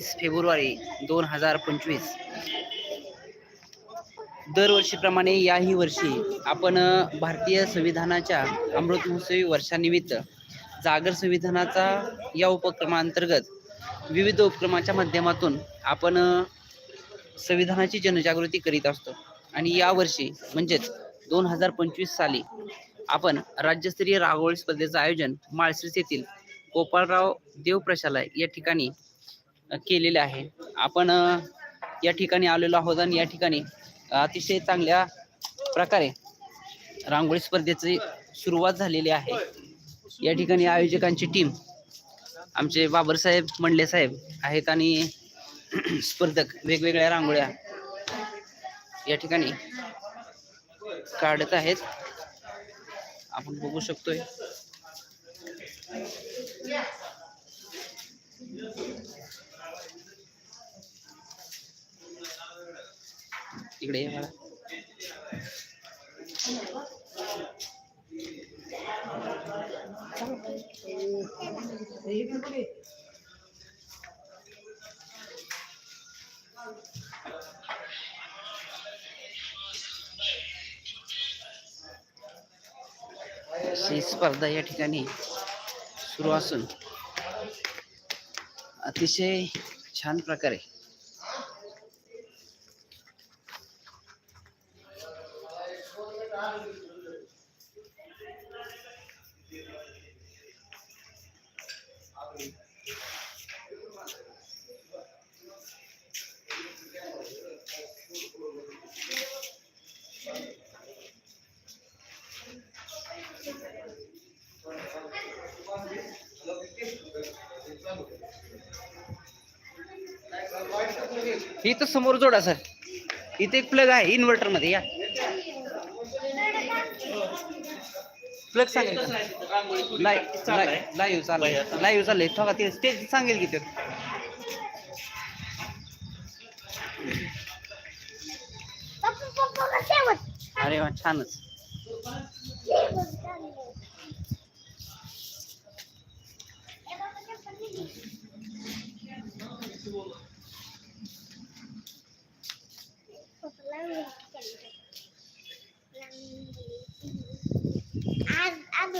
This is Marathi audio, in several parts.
फेब्रुवारी दोन हजार पंचवीस. दरवर्षीप्रमाणे याही वर्षी आपण भारतीय संविधानाच्या अमृत महोत्सवी वर्षानिमित्त जागर संविधानाचा या उपक्रमांतर्गत विविध उपक्रमाच्या माध्यमातून आपण संविधानाची जनजागृती करीत असतो. आणि यावर्षी म्हणजेच दोन हजार पंचवीस साली आपण राज्यस्तरीय रांगोळी स्पर्धेचं आयोजन माळशिरस येथील गोपाळराव देव प्रशालय या ठिकाणी केलेले आहे. आपण या ठिकाणी आलेलो आहोत आणि या ठिकाणी अतिशय चांगल्या प्रकारे रांगोळी स्पर्धेची सुरुवात झालेली आहे. या ठिकाणी आयोजकांची टीम आमचे बाबरसाहेब मंडले साहेब आहेत आणि स्पर्धक वेगवेगळ्या रांगोळ्या या ठिकाणी काढत आहेत. आपण बघू शकतोय. इकडे ये ही स्पर्धा या ठिकाणी सुरू असून. अतिशय छान प्रकारे इथं समोर जोडा सर इथे एक प्लग आहे इन्व्हर्टरमध्ये या. प्लग सांगेल लाईव्ह लाईव्ह चाललंय लाईव्ह चाललंय थोडा ते स्टेज सांगेल की ते अरे वा छानच आज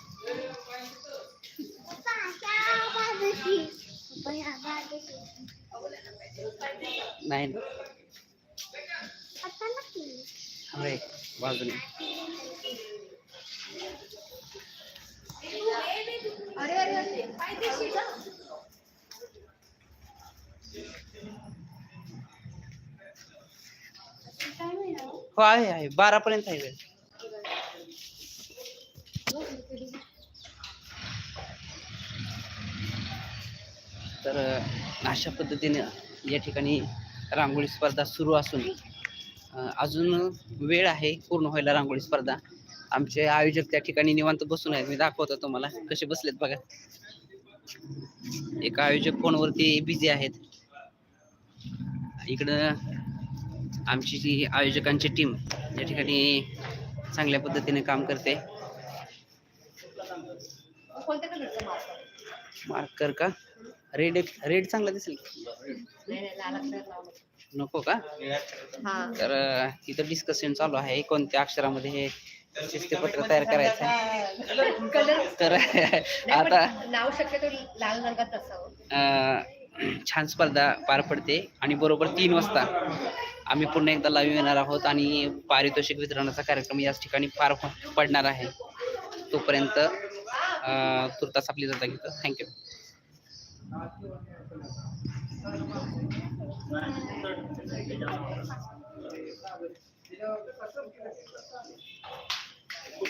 नाही अरे बाजूने हो आहे आहे. बारा पर्यंत आहे वेळ. तर अशा पद्धतीने या ठिकाणी रांगोळी स्पर्धा सुरू असून अजून वेळ आहे पूर्ण व्हायला रांगोळी स्पर्धा. आमचे आयोजक त्या ठिकाणी निवांत बसून आहेत. मी दाखवतो तुम्हाला कसे बसलेत बघा. एक आयोजक फोनवरती बिझी आहेत. इकडं आमची जी आयोजकांची टीम या ठिकाणी चांगल्या पद्धतीने काम करते. मार्कर का? रेड रेड चांगला दिसेल नको का? हा. तर इथं डिस्कशन चालू आहे. कोणत्या अक्षरामध्ये हे शिस्तपत्र तयार करायचं आहे? तर आता नाव शक्यतो लाल रंगात असावं. छान स्पर्धा पार पडते. आणि बरोबर तीन वाजता आम्ही पुन्हा एकदा लाईव्ह येणार आहोत आणि पारितोषिक वितरणाचा कार्यक्रम याच ठिकाणी पार पडणार आहे. तोपर्यंत तुर्तास आपली जाता घेतो. Thank you Thank you.